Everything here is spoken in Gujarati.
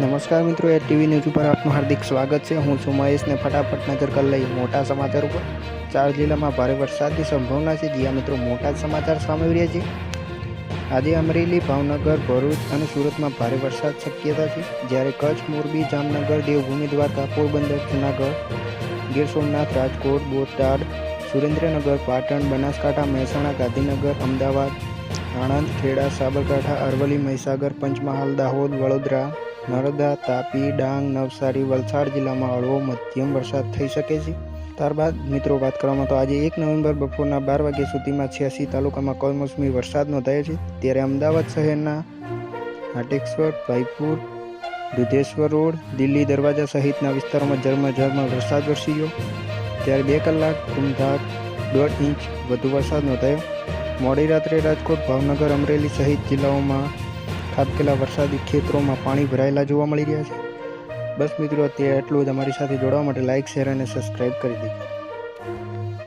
નમસ્કાર મિત્રો, એ ટીવી ન્યૂઝ ઉપર આપનું હાર્દિક સ્વાગત છે. હું છું મહેશને ફટાફટ નજર કરી લઈ મોટા સમાચાર ઉપર. ચાર જિલ્લામાં ભારે વરસાદની સંભાવના છે. જ્યાં મિત્રો, મોટા સમાચાર સામે રહ્યા છે. આજે અમરેલી, ભાવનગર, ભરૂચ અને સુરતમાં ભારે વરસાદ શક્યતા છે. જ્યારે કચ્છ, મોરબી, જામનગર, દેવભૂમિ, દ્વારકા, પોરબંદર, જૂનાગઢ, ગીર સોમનાથ, રાજકોટ, બોટાદ, સુરેન્દ્રનગર, પાટણ, બનાસકાંઠા, મહેસાણા, ગાંધીનગર, અમદાવાદ, આણંદ, ખેડા, સાબરકાંઠા, અરવલ્લી, મહીસાગર, પંચમહાલ, દાહોદ, વડોદરા નર્મદા, તાપી, ડાંગ, નવસારી, વલસાડ જિલ્લામાં હળવો મધ્યમ વરસાદ થઈ શકે છે. ત્યારબાદ મિત્રો વાત કરવામાં તો આજે એક નવેમ્બર બપોરના બાર વાગ્યા સુધીમાં છ્યાસી તાલુકામાં કમોસમી વરસાદ નોંધાયો છે. ત્યારે અમદાવાદ શહેરના હાટેશ્વર, ભાઈપુર દુધેશ્વર રોડ, દિલ્હી દરવાજા સહિતના વિસ્તારોમાં ઝરમર વરસાદ વરસી ગયો ત્યારે બે કલાક ધૂમધાર દોઢ ઇંચ વધુ વરસાદ નોંધાયો. મોડી રાત્રે રાજકોટ, ભાવનગર, અમરેલી સહિત જિલ્લાઓમાં ખાબકેલા વરસાદી ખેતરોમાં પાણી ભરાયેલા જોવા મળી રહ્યા છે. બસ મિત્રો, અત્યારે એટલું જ. અમારી સાથે જોડાવા માટે લાઇક શેર અને સબસ્ક્રાઈબ કરી દીધું